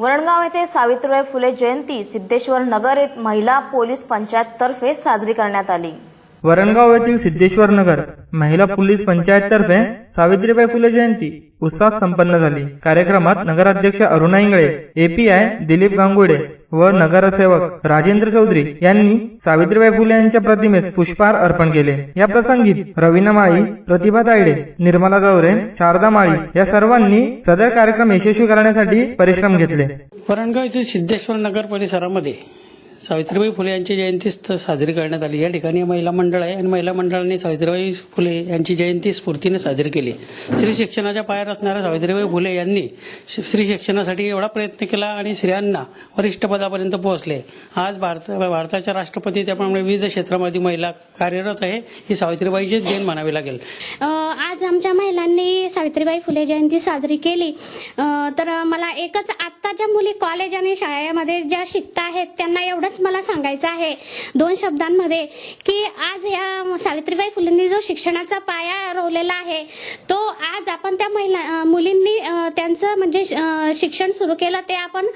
वरणगाव येथे सावित्रीबाई फुले जयंती सिद्धेश्वर नगर येथे महिला पोलीस पंचायत तर्फे साजरी करण्यात आली. वरणगाव येथील सिद्धेश्वर नगर महिला पोलीस पंचायत तर्फे सावित्रीबाई फुले जयंती उत्साहात संपन्न झाली. कार्यक्रमात नगराध्यक्ष अरुणा इंगळे एपीआय दिलीप गांगुडे व नगरसेवक राजेंद्र चौधरी यांनी सावित्रीबाई फुले यांच्या प्रतिमेस पुष्पहार अर्पण केले. या प्रसंगी रवीना माळी प्रतिभा तायडे निर्मला गवरे शारदा माळी या सर्वांनी सदर कार्यक्रम यशस्वी करण्यासाठी परिश्रम घेतले. वरणगाव येथील सिद्धेश्वर नगर परिसरामध्ये सावित्रीबाई फुले यांची जयंती साजरी करण्यात आली. या ठिकाणी महिला मंडळ आहे आणि महिला मंडळाने सावित्रीबाई फुले यांची जयंती स्फूर्तीने साजरी केली. स्त्री शिक्षणाच्या पायावर असणाऱ्या सावित्रीबाई फुले यांनी स्त्री शिक्षणासाठी एवढा प्रयत्न केला आणि स्त्रियांना वरिष्ठ पदापर्यंत पोहोचले. आज भारत भारताच्या राष्ट्रपती त्याप्रमाणे विविध क्षेत्रामध्ये महिला कार्यरत आहे ही सावित्रीबाईचीच देण म्हणावी लागेल. आज आमच्या महिलांनी सावित्रीबाई फुले जयंती साजरी केली. तर मला एकच आत्ताच्या मुली कॉलेज आणि शाळेमध्ये ज्या शिकत आहेत त्यांना एवढंच मला सांगायचं आहे. दोन शब्दांमध्ये की आज ह्या सावित्रीबाई फुलेंनी जो शिक्षणाचा पाया रोवलेला आहे तो आज आपण त्या महिला मुलींनी त्यांचं म्हणजे शिक्षण सुरू केलं ते आपण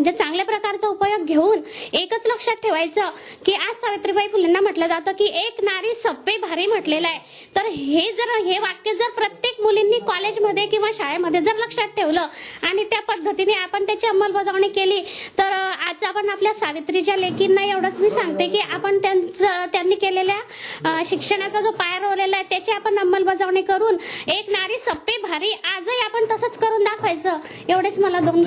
म्हणजे चांगल्या प्रकारचा उपयोग घेऊन एकच लक्षात ठेवायचं की आज सावित्रीबाई फुलेंना म्हटलं जातं की एक नारी सप्पे भारी म्हटलेलं आहे. तर हे जर हे वाक्य जर प्रत्येक मुलींनी कॉलेजमध्ये किंवा शाळेमध्ये जर लक्षात ठेवलं आणि त्या पद्धतीने आपण त्याची अंमलबजावणी केली तर आज आपण आपल्या सावित्रीच्या लेकींना एवढंच मी सांगते की आपण त्यांचं त्यांनी केलेल्या शिक्षणाचा जो पाय रोवलेला आहे त्याची आपण अंमलबजावणी करून एक नारी सप्पे भारी आजही आपण तसंच करून दाखवायचं. एवढेच मला दोन